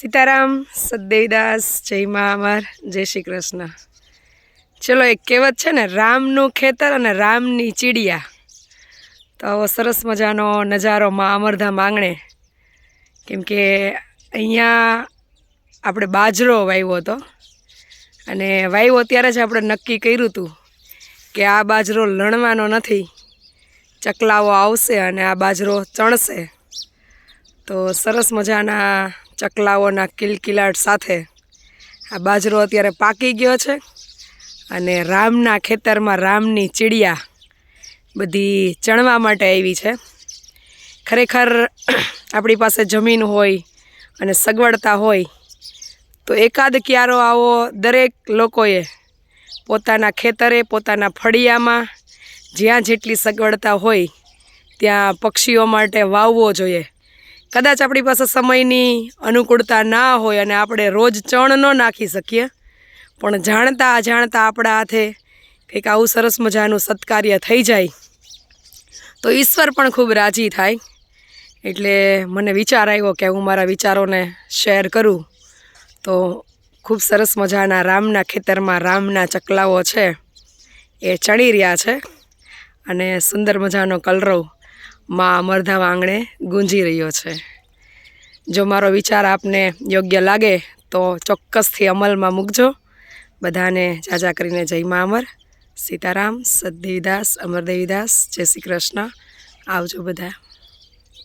સીતારામ, સદેવદાસ, જય મા અમર, જય શ્રી કૃષ્ણ. ચલો એક કહેવત છે ને, રામનું ખેતર અને રામની ચીડિયા. તો આવો સરસ મજાનો નજારો મા અમરધામ આંગણે કેમ અહીંયા આપણે બાજરો વાવ્યો હતો. અને વાવ્યો ત્યારે જ આપણે નક્કી કર્યું હતું કે આ બાજરો લણવાનો નથી. ચકલાઓ આવશે અને આ બાજરો ચણશે. તો સરસ મજાના ચકલાઓના કિલકિલાટ સાથે. આ બાજરો અત્યારે પાકી ગયો છે અને રામના ખેતરમાં રામની ચીડિયા બધી ચણવા માટે આવી છે. ખરેખર આપણી પાસે જમીન હોય અને સગવડતા હોય તો એકાદ ક્યારો આવો દરેક લોકોએ પોતાના ખેતરે, પોતાના ફળિયામાં જ્યાં જેટલી સગવડતા હોય ત્યાં પક્ષીઓ માટે વાવવો જોઈએ. કદાચ આપણી પાસે સમયની અનુકૂળતા ના હોય અને આપણે રોજ ચણ ન નાખી શકીએ, પણ જાણતા અજાણતા આપણા હાથે કંઈક આવું સરસ મજાનું સત્કાર્ય થઈ જાય, તો ઈશ્વર પણ ખૂબ રાજી થાય. એટલે મને વિચાર આવ્યો કે હું મારા વિચારોને શેર કરું. તો ખૂબ સરસ મજાના રામના ખેતરમાં રામના ચકલાઓ છે, એ ચણી રહ્યા છે અને સુંદર મજાનો કલરવ માં અમરધામ આંગણે ગુંજી રહ્યો છે. જો મારો વિચાર આપને યોગ્ય લાગે, તો ચોક્કસથી અમલમાં મૂકજો. બધાને જાજા કરીને જય મા અમર. સીતારામ સદદેવીદાસ અમરદેવીદાસ જય શ્રી કૃષ્ણ. આવજો બધા.